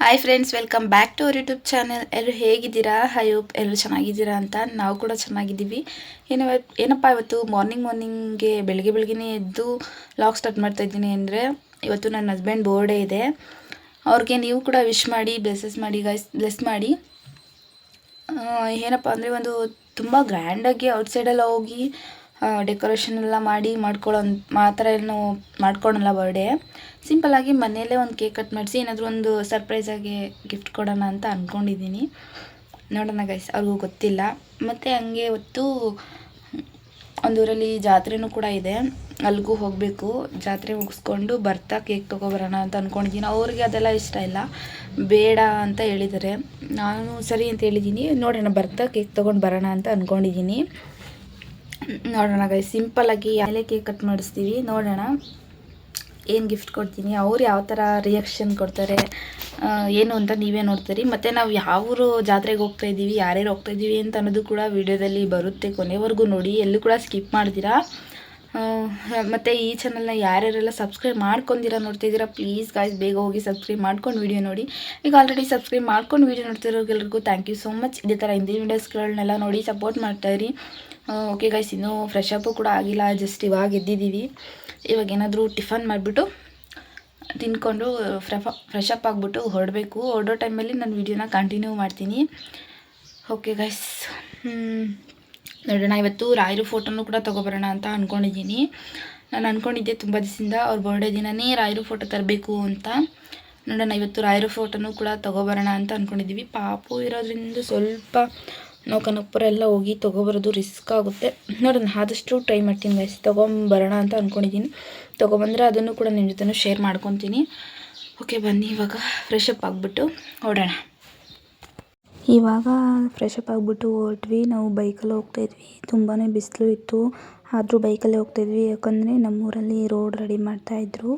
Hi friends welcome back to our YouTube channel ಎಲ್ಲರೂ ಹೇಗಿದ್ದೀರಾ? High hope ಎಲ್ಲರೂ ಚೆನ್ನಾಗಿದ್ದೀರಾ ಅಂತ ನಾವು ಕೂಡ ಚೆನ್ನಾಗಿದ್ದೀವಿ. ಏನೋ ಏನಪ್ಪ ಇವತ್ತು ಮಾರ್ನಿಂಗ್ ಮಾರ್ನಿಂಗ್ಗೆ ಬೆಳಗ್ಗೆ ಬೆಳಗ್ಗೆ ಎದ್ದು ಲಾಗ್ ಸ್ಟಾರ್ಟ್ ಮಾಡ್ತಾ ಇದ್ದೀನಿ ಅಂದರೆ ಇವತ್ತು ನನ್ನ ಹಸ್ಬೆಂಡ್ ಬೋರ್ಡೇ ಇದೆ. ಅವ್ರಿಗೆ ನೀವು ಕೂಡ ವಿಶ್ ಮಾಡಿ ಬ್ಲೆಸ್ಸಸ್ ಮಾಡಿ ಗೈಸ್ ಬ್ಲೆಸ್ ಮಾಡಿ. ಏನಪ್ಪ ಅಂದರೆ ಒಂದು ತುಂಬ ಗ್ರ್ಯಾಂಡಾಗಿ ಔಟ್ಸೈಡಲ್ಲಿ ಹೋಗಿ ಡೆಕೋರೇಷನ್ ಎಲ್ಲ ಮಾಡಿ ಮಾಡ್ಕೊಳ್ಳೋ ಆ ಥರ ಏನು ಮಾಡ್ಕೊಳಲ್ಲ ಬರ್ಡೇ ಸಿಂಪಲ್ಲಾಗಿ ಮನೆಯಲ್ಲೇ ಒಂದು ಕೇಕ್ ಕಟ್ ಮಾಡಿಸಿ, ಏನಾದರೂ ಒಂದು ಸರ್ಪ್ರೈಸಾಗಿ ಗಿಫ್ಟ್ ಕೊಡೋಣ ಅಂತ ಅಂದ್ಕೊಂಡಿದ್ದೀನಿ ನೋಡೋಣ ಗೈಸ್ ಅವ್ರಿಗೂ ಗೊತ್ತಿಲ್ಲ. ಮತ್ತು ಹಂಗೆ ಹೊತ್ತು ಒಂದೂರಲ್ಲಿ ಜಾತ್ರೆನೂ ಕೂಡ ಇದೆ. ಅಲ್ಲಿಗೂ ಹೋಗಬೇಕು. ಜಾತ್ರೆ ಮುಗಿಸ್ಕೊಂಡು ಬರ್ತಾ ಕೇಕ್ ತೊಗೊಬರೋಣ ಅಂತ ಅಂದ್ಕೊಂಡಿದ್ದೀನಿ ಅವ್ರಿಗೆ ಅದೆಲ್ಲ ಇಷ್ಟ ಇಲ್ಲ. ಬೇಡ ಅಂತ ಹೇಳಿದ್ದಾರೆ. ನಾನು ಸರಿ ಅಂತ ಹೇಳಿದ್ದೀನಿ. ನೋಡೋಣ, ಬರ್ತಾ ಕೇಕ್ ತೊಗೊಂಡು ಬರೋಣ ಅಂತ ಅಂದ್ಕೊಂಡಿದ್ದೀನಿ ನೋಡೋಣ ಗೈ ಸಿಂಪಲ್ಲಾಗಿ ಆಮೇಲೆ ಕೇಕ್ ಕಟ್ ಮಾಡಿಸ್ತೀವಿ, ನೋಡೋಣ. ಏನು ಗಿಫ್ಟ್ ಕೊಡ್ತೀನಿ, ಅವ್ರು ಯಾವ ಥರ ರಿಯಾಕ್ಷನ್ ಕೊಡ್ತಾರೆ ಏನು ಅಂತ ನೀವೇ ನೋಡ್ತೀರಿ. ಮತ್ತು ನಾವು ಯಾವರು ಜಾತ್ರೆಗೆ ಹೋಗ್ತಾ ಇದ್ದೀವಿ, ಯಾರ್ಯಾರು ಹೋಗ್ತಾ ಇದ್ದೀವಿ ಅಂತ ಅನ್ನೋದು ಕೂಡ ವಿಡಿಯೋದಲ್ಲಿ ಬರುತ್ತೆ ಕೊನೆವರೆಗೂ ನೋಡಿ, ಎಲ್ಲೂ ಕೂಡ ಸ್ಕಿಪ್ ಮಾಡ್ತೀರಾ? ಮತ್ತು ಈ ಚಾನಲ್ನ ಯಾರ್ಯಾರೆಲ್ಲ ಸಬ್ಸ್ಕ್ರೈಬ್ ಮಾಡ್ಕೊಂಡಿರ ನೋಡ್ತಿದ್ದೀರಾ ಪ್ಲೀಸ್ ಗಾಯ್ಸ್ ಬೇಗ ಹೋಗಿ ಸಬ್ಸ್ಕ್ರೈಬ್ ಮಾಡ್ಕೊಂಡು ವಿಡಿಯೋ ನೋಡಿ. ಈಗ ಆಲ್ರೆಡಿ ಸಬ್ಸ್ಕ್ರೈಬ್ ಮಾಡ್ಕೊಂಡು ವೀಡಿಯೋ ನೋಡ್ತಿರೋಗೆಲ್ರಿಗೂ ಥ್ಯಾಂಕ್ ಯು ಸೋ ಮಚ್ ಇದೇ ಥರ ಹಿಂದಿನ ವೀಡಿಯೋಸ್ಗಳನ್ನೆಲ್ಲ ನೋಡಿ ಸಪೋರ್ಟ್ ಮಾಡ್ತಾಯಿರಿ ಓಕೆ ಗೈಸ್ ಇನ್ನೂ ಫ್ರೆಶ್ ಅಪ್ಪು ಕೂಡ ಆಗಿಲ್ಲ ಜಸ್ಟ್ ಇವಾಗ ಎದ್ದಿದ್ದೀವಿ. ಇವಾಗ ಏನಾದರೂ ಟಿಫನ್ ಮಾಡಿಬಿಟ್ಟು ತಿನ್ಕೊಂಡು ಫ್ರೆಫ ಫ್ರೆಶ್ ಆಗಿಬಿಟ್ಟು ಹೊರಡಬೇಕು. ಹೊರಡೋ ಟೈಮಲ್ಲಿ ನಾನು ವೀಡಿಯೋನ ಕಂಟಿನ್ಯೂ ಮಾಡ್ತೀನಿ. ಓಕೆ ಗೈಸ್ ನೋಡೋಣ, ಇವತ್ತು ರಾಯರು ಫೋಟೋನು ಕೂಡ ತೊಗೊಬರೋಣ ಅಂತ ಅಂದ್ಕೊಂಡಿದ್ದೀನಿ ನಾನು ಅಂದ್ಕೊಂಡಿದ್ದೆ ತುಂಬ ದಿವಸದಿಂದ ಅವ್ರ ಬರ್ಡೇ ದಿನನೇ ರಾಯರು ಫೋಟೋ ತರಬೇಕು ಅಂತ. ನೋಡೋಣ, ಇವತ್ತು ರಾಯರು ಫೋಟೋನು ಕೂಡ ತೊಗೊಬರೋಣ ಅಂತ ಅಂದ್ಕೊಂಡಿದ್ದೀವಿ ಪಾಪು ಇರೋದ್ರಿಂದ ಸ್ವಲ್ಪ ನಾವು ಕನಕಪುರ ಎಲ್ಲ ಹೋಗಿ ತೊಗೊಬರೋದು ರಿಸ್ಕ್ ಆಗುತ್ತೆ. ನೋಡೋಣ ಆದಷ್ಟು ಟ್ರೈ ಮಾಡ್ತೀನಿ ಗೈಸ್ ತೊಗೊಂಬರೋಣ ಅಂತ ಅಂದ್ಕೊಂಡಿದ್ದೀನಿ ತೊಗೊಬಂದರೆ ಅದನ್ನು ಕೂಡ ನಿಮ್ಮ ಜೊತೆ ಶೇರ್ ಮಾಡ್ಕೊತೀನಿ. ಓಕೆ ಬನ್ನಿ, ಇವಾಗ ಫ್ರೆಶ್ ಅಪ್ ಆಗಿಬಿಟ್ಟು ಓಡೋಣ. ಇವಾಗ ಫ್ರೆಶ್ ಅಪ್ ಆಗಿಬಿಟ್ಟು ಹೊರಟ್ವಿ. ನಾವು ಬೈಕಲ್ಲಿ ಹೋಗ್ತಾಯಿದ್ವಿ ತುಂಬಾ ಬಿಸಿಲು ಇತ್ತು. ಆದರೂ ಬೈಕಲ್ಲೇ ಹೋಗ್ತಾ ಇದ್ವಿ. ಯಾಕಂದರೆ ನಮ್ಮೂರಲ್ಲಿ ರೋಡ್ ರೆಡಿ ಮಾಡ್ತಾಯಿದ್ರು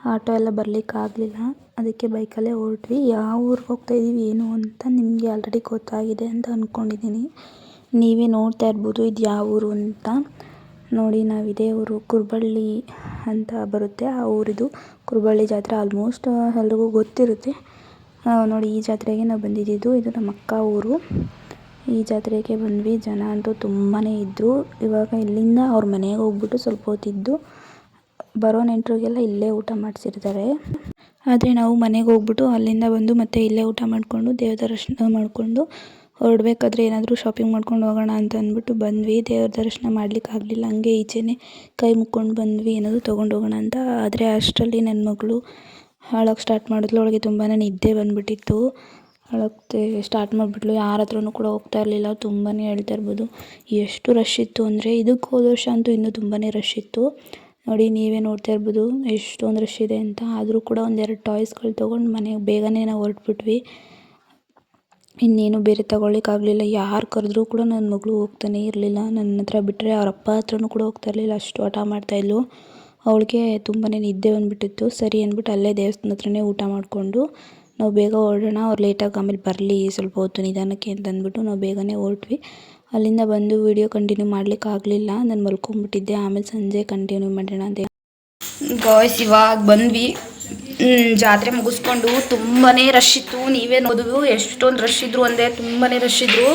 ಆಟೋ ಎಲ್ಲ ಬರಲಿಕ್ಕಾಗಲಿಲ್ಲ ಅದಕ್ಕೆ ಬೈಕಲ್ಲೇ ಹೊರಟ್ವಿ. ಯಾವ ಊರಿಗೆ ಹೋಗ್ತಾ ಇದ್ದೀವಿ ಏನು ಅಂತ ನಿಮಗೆ ಆಲ್ರೆಡಿ ಗೊತ್ತಾಗಿದೆ ಅಂತ ಅಂದ್ಕೊಂಡಿದ್ದೀನಿ ನೀವೇ ನೋಡ್ತಾ ಇರ್ಬೋದು ಇದು ಯಾವ ಊರು ಅಂತ. ನೋಡಿ, ನಾವು ಇದೇ ಊರು, ಕುರುಬಳ್ಳಿ ಅಂತ ಬರುತ್ತೆ. ಆ ಊರಿದು ಕುರುಬಳ್ಳಿ ಜಾತ್ರೆ ಆಲ್ಮೋಸ್ಟ್ ಎಲ್ರಿಗೂ ಗೊತ್ತಿರುತ್ತೆ. ನೋಡಿ, ಈ ಜಾತ್ರೆಗೆ ನಾವು ಬಂದಿದ್ದು ಇದು ನಮ್ಮ ಅಕ್ಕ ಊರು. ಈ ಜಾತ್ರೆಗೆ ಬಂದ್ವಿ. ಜನ ಅಂತೂ ತುಂಬಾ ಇದ್ದರು ಇವಾಗ ಇಲ್ಲಿಂದ ಅವ್ರ ಮನೆಗೆ ಹೋಗ್ಬಿಟ್ಟು ಸ್ವಲ್ಪ ಹೊತ್ತಿದ್ದು ಬರೋ ನೆಂಟರಿಗೆಲ್ಲ ಇಲ್ಲೇ ಊಟ ಮಾಡಿಸಿರ್ತಾರೆ. ಆದರೆ ನಾವು ಮನೆಗೆ ಹೋಗ್ಬಿಟ್ಟು ಅಲ್ಲಿಂದ ಬಂದು ಮತ್ತೆ ಇಲ್ಲೇ ಊಟ ಮಾಡಿಕೊಂಡು ದೇವ್ರ ದರ್ಶನ ಮಾಡಿಕೊಂಡು ಹೊರಡ್ಬೇಕಾದ್ರೆ ಏನಾದರೂ ಶಾಪಿಂಗ್ ಮಾಡ್ಕೊಂಡು ಹೋಗೋಣ ಅಂತ ಅಂದ್ಬಿಟ್ಟು ಬಂದ್ವಿ. ದೇವ್ರ ದರ್ಶನ ಮಾಡ್ಲಿಕ್ಕೆ ಆಗಲಿಲ್ಲ. ಹಂಗೆ ಈಚೆನೆ ಕೈ ಮುಕ್ಕೊಂಡು ಬಂದ್ವಿ. ಏನಾದರೂ ತೊಗೊಂಡು ಹೋಗೋಣ ಅಂತ. ಆದರೆ ಅಷ್ಟರಲ್ಲಿ ನನ್ನ ಮಗಳು ಅಳೋಕ್ಕೆ ಸ್ಟಾರ್ಟ್ ಮಾಡಿದ್ಲು. ಅವಳಿಗೆ ತುಂಬಾ ನಿದ್ದೆ ಬಂದುಬಿಟ್ಟಿತ್ತು. ಅಳಕ್ಕೆ ಸ್ಟಾರ್ಟ್ ಮಾಡಿಬಿಟ್ಲು. ಯಾರ ಹತ್ರನೂ ಕೂಡ ಹೋಗ್ತಾ ಇರಲಿಲ್ಲ. ತುಂಬಾ ಹೇಳ್ತಾ ಇರ್ಬೋದು. ಎಷ್ಟು ರಶ್ ಇತ್ತು ಅಂದರೆ, ಇದಕ್ಕೆ ಹೋದ ವರ್ಷ ಅಂತೂ ಇನ್ನೂ ತುಂಬಾ ರಶ್ ಇತ್ತು. ನೋಡಿ, ನೀವೇ ನೋಡ್ತಾ ಇರ್ಬೋದು ಎಷ್ಟೊಂದು ರಶ್ ಇದೆ ಅಂತ. ಆದರೂ ಕೂಡ ಒಂದೆರಡು ಟಾಯ್ಸ್ಗಳು ತೊಗೊಂಡು ಮನೆಗೆ ಬೇಗನೆ ನಾವು ಹೊರಟ್ಬಿಟ್ವಿ. ಇನ್ನೇನು ಬೇರೆ ತಗೊಳ್ಳಿಕ್ಕಾಗಲಿಲ್ಲ ಯಾರು ಕರೆದ್ರೂ ಕೂಡ ನನ್ನ ಮಗಳು ಹೋಗ್ತಾನೆ ಇರಲಿಲ್ಲ. ನನ್ನ ಹತ್ರ ಬಿಟ್ಟರೆ ಅವ್ರ ಅಪ್ಪ ಹತ್ರನೂ ಕೂಡ ಹೋಗ್ತಾ ಇರಲಿಲ್ಲ. ಅಷ್ಟು ಹಠ ಮಾಡ್ತಾಯಿದ್ಲು ಅವಳಿಗೆ ತುಂಬಾ ನಿದ್ದೆ ಬಂದುಬಿಟ್ಟಿತ್ತು. ಸರಿ ಅಂದ್ಬಿಟ್ಟು ಅಲ್ಲೇ ದೇವಸ್ಥಾನ ಹತ್ರನೇ ಊಟ ಮಾಡಿಕೊಂಡು ನಾವು ಬೇಗ ಹೊರಡೋಣ, ಅವ್ರು ಲೇಟಾಗಿ ಆಮೇಲೆ ಬರಲಿ, ಸ್ವಲ್ಪ ಹೊತ್ತು ನಿಧಾನಕ್ಕೆ ಅಂತ ಅಂದ್ಬಿಟ್ಟು ನಾವು ಬೇಗನೆ ಹೊರಟ್ವಿ. ಅಲ್ಲಿಂದ ಬಂದು ವೀಡಿಯೋ ಕಂಟಿನ್ಯೂ ಮಾಡ್ಲಿಕ್ಕೆ ಆಗಲಿಲ್ಲ, ನಾನು ಮಲ್ಕೊಂಡ್ಬಿಟ್ಟಿದ್ದೆ. ಆಮೇಲೆ ಸಂಜೆ ಕಂಟಿನ್ಯೂ ಮಾಡೋಣ ಅಂತ ಗಾಯ್ಸ್ ಇವಾಗ ಬಂದ್ವಿ. ಜಾತ್ರೆ ಮುಗಿಸ್ಕೊಂಡು ತುಂಬಾ ರಶ್ ಇತ್ತು. ನೀವೇ ನೋಡಿದ್ರು, ಎಷ್ಟೊಂದು ರಶ್ ಇದ್ರು ಅಂದರೆ ತುಂಬಾ ರಶ್ ಇದ್ರು.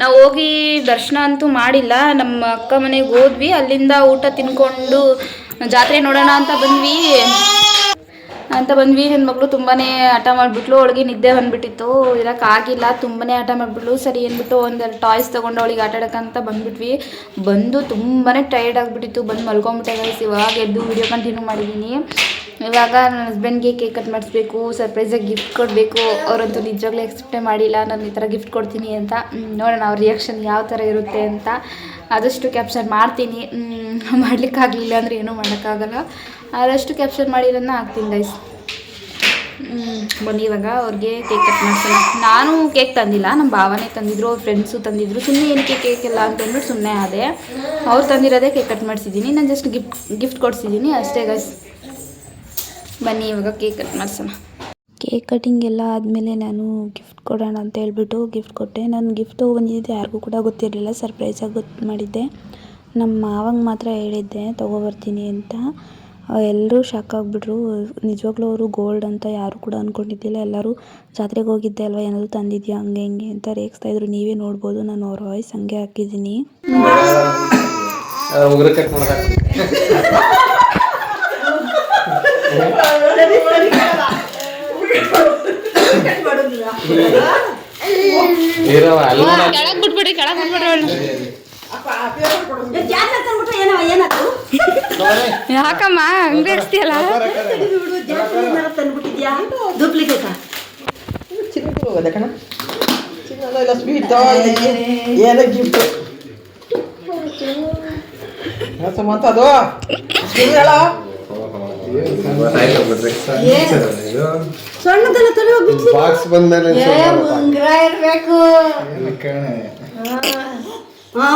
ನಾವು ಹೋಗಿ ದರ್ಶನ ಅಂತೂ ಮಾಡಿಲ್ಲ. ನಮ್ಮ ಅಕ್ಕ ಮನೆಗೆ ಹೋದ್ವಿ. ಅಲ್ಲಿಂದ ಊಟ ತಿನ್ಕೊಂಡು ಜಾತ್ರೆ ನೋಡೋಣ ಅಂತ ಬಂದ್ವಿ. ಅಂತ ಬಂದ್ವಿ. ನನ್ನ ಮಗಳು ತುಂಬಾ ಹಠ ಮಾಡಿಬಿಟ್ಲು. ಅವಳಿಗೆ ನಿದ್ದೆ ಬಂದುಬಿಟ್ಟಿತ್ತು. ಇರೋಕ್ಕಾಗಿಲ್ಲ ತುಂಬಾ ಹಠ ಮಾಡಿಬಿಟ್ಲು. ಸರಿ ಅಂದ್ಬಿಟ್ಟು ಒಂದೆರಡು ಟಾಯ್ಸ್ ತೊಗೊಂಡು ಅವಳಿಗೆ ಆಟ ಆಡೋಕ್ಕಂತ ಬಂದ್ಬಿಟ್ವಿ. ಬಂದು ತುಂಬಾ ಟೈರ್ಡ್ ಆಗಿಬಿಟ್ಟಿತ್ತು. ಬಂದು ಮಲ್ಕೊಂಬಿಟ್ಟೆ ಗೈಸ್ ಇವಾಗ ಎದ್ದು ವಿಡಿಯೋ ಕಂಟಿನ್ಯೂ ಮಾಡಿದ್ದೀನಿ ಇವಾಗ ನನ್ನ ಹಸ್ಬೆಂಡ್ಗೆ ಕೇಕ್ ಕಟ್ ಮಾಡಿಸ್ಬೇಕು. ಸರ್ಪ್ರೈಸಾಗಿ ಗಿಫ್ಟ್ ಕೊಡಬೇಕು. ಅವರಂತೂ ನಿಜವಾಗ್ಲೂ ಎಕ್ಸ್ಪೆಕ್ಟೇ ಮಾಡಿಲ್ಲ. ನಾನು ಈ ಥರ ಗಿಫ್ಟ್ ಕೊಡ್ತೀನಿ ಅಂತ. ನೋಡೋಣ ಅವ್ರ ರಿಯಾಕ್ಷನ್ ಯಾವ ಥರ ಇರುತ್ತೆ ಅಂತ. ಆದಷ್ಟು ಕ್ಯಾಪ್ಚರ್ ಮಾಡ್ತೀನಿ. ಮಾಡ್ಲಿಕ್ಕಾಗಲಿಲ್ಲ ಅಂದರೆ ಏನೂ ಮಾಡೋಕ್ಕಾಗಲ್ಲ. ಆದಷ್ಟು ಕ್ಯಾಪ್ಚರ್ ಮಾಡಿರೋದನ್ನ ಹಾಕ್ತೀನಿ ಗೈಸ್ ಬನ್ನಿ ಇವಾಗ ಅವ್ರಿಗೆ ಕೇಕ್ ಕಟ್ ಮಾಡ್ಸೋಣ. ನಾನು ಕೇಕ್ ತಂದಿಲ್ಲ ನಮ್ಮ ಭಾವನೆ ತಂದಿದ್ರು, ಅವ್ರ ಫ್ರೆಂಡ್ಸು ತಂದಿದ್ರು. ಸುಮ್ಮನೆ ಏನಕ್ಕೆ ಕೇಕ್ ಎಲ್ಲ ಅಂತಂದ್ಬಿಟ್ಟು ಸುಮ್ಮನೆ ಆದೆ. ಅವ್ರು ತಂದಿರೋದೇ ಕೇಕ್ ಕಟ್ ಮಾಡಿಸಿದ್ದೀನಿ. ನಾನು ಜಸ್ಟ್ ಗಿಫ್ಟ್ ಗಿಫ್ಟ್ ಕೊಡ್ಸಿದ್ದೀನಿ ಅಷ್ಟೇ ಗೈಸ್ ಬನ್ನಿ ಇವಾಗ ಕೇಕ್ ಕಟ್ ಮಾಡಿಸೋಣ. ಕೇಕ್ ಕಟಿಂಗ್ ಎಲ್ಲ ಆದಮೇಲೆ ನಾನು ಗಿಫ್ಟ್ ಕೊಡೋಣ ಅಂತ ಹೇಳ್ಬಿಟ್ಟು ಗಿಫ್ಟ್ ಕೊಟ್ಟೆ. ನಾನು ಗಿಫ್ಟು ಬಂದಿದ್ದು ಯಾರಿಗೂ ಕೂಡ ಗೊತ್ತಿರಲಿಲ್ಲ. ಸರ್ಪ್ರೈಸಾಗಿ ಗೊತ್ತು ಮಾಡಿದ್ದೆ. ನಮ್ಮ ಮಾವಂಗೆ ಮಾತ್ರ ಹೇಳಿದ್ದೆ ತೊಗೊಬರ್ತೀನಿ ಅಂತ. ಎಲ್ಲರೂ ಶಾಕ್ ಆಗಿಬಿಟ್ರು. ನಿಜವಾಗ್ಲೂ ಅವರು ಗೋಲ್ಡ್ ಅಂತ ಯಾರು ಕೂಡ ಅಂದ್ಕೊಂಡಿದ್ದಿಲ್ಲ ಎಲ್ಲರೂ ಜಾತ್ರೆಗೆ ಹೋಗಿದ್ದೆ ಅಲ್ವಾ? ಏನಾದರೂ ತಂದಿದ್ಯಾ? ಹಂಗೆ ಹಿಂಗೆ ಅಂತ ರೇಗಿಸ್ತಾ ಇದ್ರು. ನೀವೇ ನೋಡ್ಬೋದು. ನಾನು ಅವ್ರ ವಾಯ್ಸ್ ಹಂಗೆ ಹಾಕಿದ್ದೀನಿ. ಕೆಳಗ್ ಬಿಟ್ಬಿಡ್ರಿ ಕೆಳಗೆ ಬಿಟ್ಬಿಡ್ರಿ ಯಾಕಮ್ಮ ಹಂಗೆ ರೇಗಿಸ್ತೀಯಲ್ಲ ಡೂಪ್ಲಿಕೇಟ್ ಚಿನ್ನದ ಕಣ ಚಿನ್ನದ ಇಲ್ಲ ಸ್ವೀಟ್ ಏನೋ ಗಿಫ್ಟ್ ಸುಮಂತ ಅದು ಹೇಳ ಸಣ್ಣದೆಲ್ಲ ತಲೆ ಬಿಚ್ಚಿ ಬಾಕ್ಸ್ ಬಂದ್ಮೇಲೆ ಉಂಗ್ರ ಇರ್ಬೇಕು ಹಾ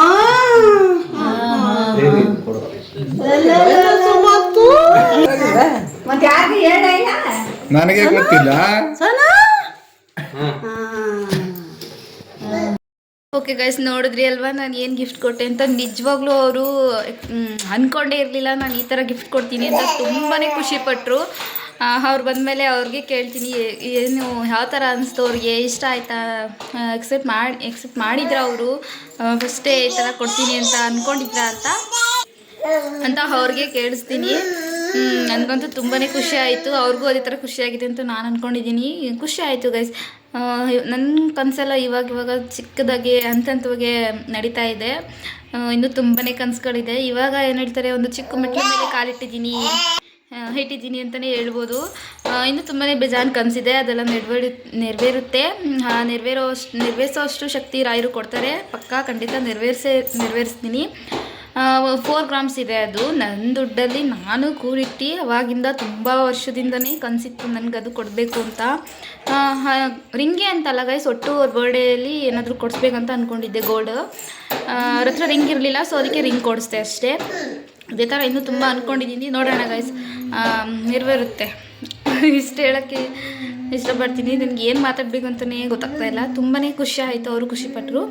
ನನಗೆ ಗೊತ್ತಿಲ್ಲ. ಓಕೆ ಗೈಸ್ ನೋಡಿದ್ರಿ ಅಲ್ವಾ? ನಾನು ಏನು ಗಿಫ್ಟ್ ಕೊಟ್ಟೆ ಅಂತ? ನಿಜವಾಗ್ಲೂ ಅವರು ಅಂದ್ಕೊಂಡೇ ಇರಲಿಲ್ಲ. ನಾನು ಈ ಥರ ಗಿಫ್ಟ್ ಕೊಡ್ತೀನಿ ಅಂತ ತುಂಬಾ ಖುಷಿಪಟ್ಟರು ಅವ್ರು ಬಂದಮೇಲೆ ಅವ್ರಿಗೆ ಕೇಳ್ತೀನಿ, ಏನು, ಯಾವ ಥರ ಅನಿಸ್ತು ಅವ್ರಿಗೆ? ಇಷ್ಟ ಆಯಿತಾ? ಎಕ್ಸೆಪ್ಟ್ ಮಾಡಿ ಎಕ್ಸೆಪ್ಟ್ ಮಾಡಿದ್ರ ಅವರು? ಫಸ್ಟೇ ಈ ಥರ ಕೊಡ್ತೀನಿ ಅಂತ ಅಂದ್ಕೊಂಡಿದ್ರ ಅಂತ? ಅಂತ ಅವ್ರಿಗೆ ಕೇಳಿಸ್ತೀನಿ. ನನಗಂತೂ ತುಂಬಾ ಖುಷಿ ಆಯಿತು. ಅವ್ರಿಗೂ ಅದೇ ಥರ ಖುಷಿಯಾಗಿದೆ ಅಂತ ನಾನು ಅಂದ್ಕೊಂಡಿದ್ದೀನಿ ಖುಷಿ ಆಯಿತು ಗೈಸ್ ನನ್ನ ಕನಸೆಲ್ಲ ಇವಾಗ ಇವಾಗ ಚಿಕ್ಕದಾಗಿ ಹಂತ ಹಂತವಾಗಿ ನಡೀತಾ ಇದೆ. ಇನ್ನೂ ತುಂಬಾ ಕನಸುಗಳಿದೆ. ಇವಾಗ ಏನು ಹೇಳ್ತಾರೆ, ಒಂದು ಚಿಕ್ಕ ಮೆಟ್ಲ ಮೇಲೆ ಕಾಲಿಟ್ಟಿದ್ದೀನಿ ಇಟ್ಟಿದ್ದೀನಿ ಅಂತಲೇ ಹೇಳ್ಬೋದು. ಇನ್ನೂ ತುಂಬಾ ಬೇಜಾನ್ ಕನಸಿದೆ. ಅದೆಲ್ಲ ನೆರವೇರು, ನೆರವೇರುತ್ತೆ. ನೆರವೇರೋ ಅಷ್ಟು ನೆರವೇರಿಸೋ ಅಷ್ಟು ಶಕ್ತಿ ರಾಯರು ಕೊಡ್ತಾರೆ. ಪಕ್ಕಾ ಖಂಡಿತ ನೆರವೇರಿಸೇ, ನೆರವೇರಿಸ್ತೀನಿ. ಫೋರ್ ಗ್ರಾಮ್ಸ್ ಇದೆ ಅದು. ನನ್ನ ದುಡ್ಡಲ್ಲಿ ನಾನು ಕೂರಿಟ್ಟು ಅವಾಗಿಂದ ತುಂಬ ವರ್ಷದಿಂದನೇ ಕನಸಿತ್ತು ನನಗೆ ಅದು ಕೊಡಬೇಕು ಅಂತ. ರಿಂಗೆ ಅಂತಲ್ಲ ಗೈಸ್ ಒಟ್ಟು ಅವ್ರ ಬರ್ಡೇಲಿ ಏನಾದರೂ ಕೊಡಿಸ್ಬೇಕಂತ ಅಂದ್ಕೊಂಡಿದ್ದೆ ಗೋಲ್ಡ್ ಅವ್ರ ಹತ್ರ ರಿಂಗ್ ಇರಲಿಲ್ಲ ಸೊ ಅದಕ್ಕೆ ರಿಂಗ್ ಕೊಡಿಸ್ದೆ ಅಷ್ಟೇ. ಅದೇ ಥರ ಇನ್ನೂ ತುಂಬ ಅಂದ್ಕೊಂಡಿದ್ದೀನಿ ನೋಡೋಣ ಗೈಸ್ ನೆರವೇರುತ್ತೆ. ಇಷ್ಟು ಹೇಳೋಕ್ಕೆ ಇಷ್ಟಪಡ್ತೀನಿ. ನನಗೆ ಏನು ಮಾತಾಡಬೇಕು ಅಂತಲೇ ಗೊತ್ತಾಗ್ತಾ ಇಲ್ಲ. ತುಂಬಾ ಖುಷಿ ಆಯಿತು. ಅವರು ಖುಷಿಪಟ್ಟರು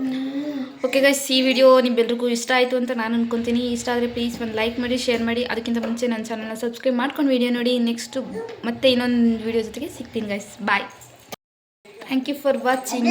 ಓಕೆ ಗೈಸ್ ಈ ವಿಡಿಯೋ ನಿಮ್ಮೆಲ್ರಿಗೂ ಇಷ್ಟ ಆಯಿತು ಅಂತ ನಾನು ಅನ್ಕೊತೀನಿ. ಇಷ್ಟ ಆದರೆ ಪ್ಲೀಸ್ ಒಂದು ಲೈಕ್ ಮಾಡಿ ಶೇರ್ ಮಾಡಿ. ಅದಕ್ಕಿಂತ ಮುಂಚೆ ನನ್ನ ಚಾನಲ್ನ ಸಬ್ಸ್ಕ್ರೈಬ್ ಮಾಡ್ಕೊಂಡು ವೀಡಿಯೋ ನೋಡಿ. ನೆಕ್ಸ್ಟು ಮತ್ತೆ ಇನ್ನೊಂದು ವಿಡಿಯೋ ಜೊತೆಗೆ ಸಿಗ್ತೀನಿ guys bye thank you for watching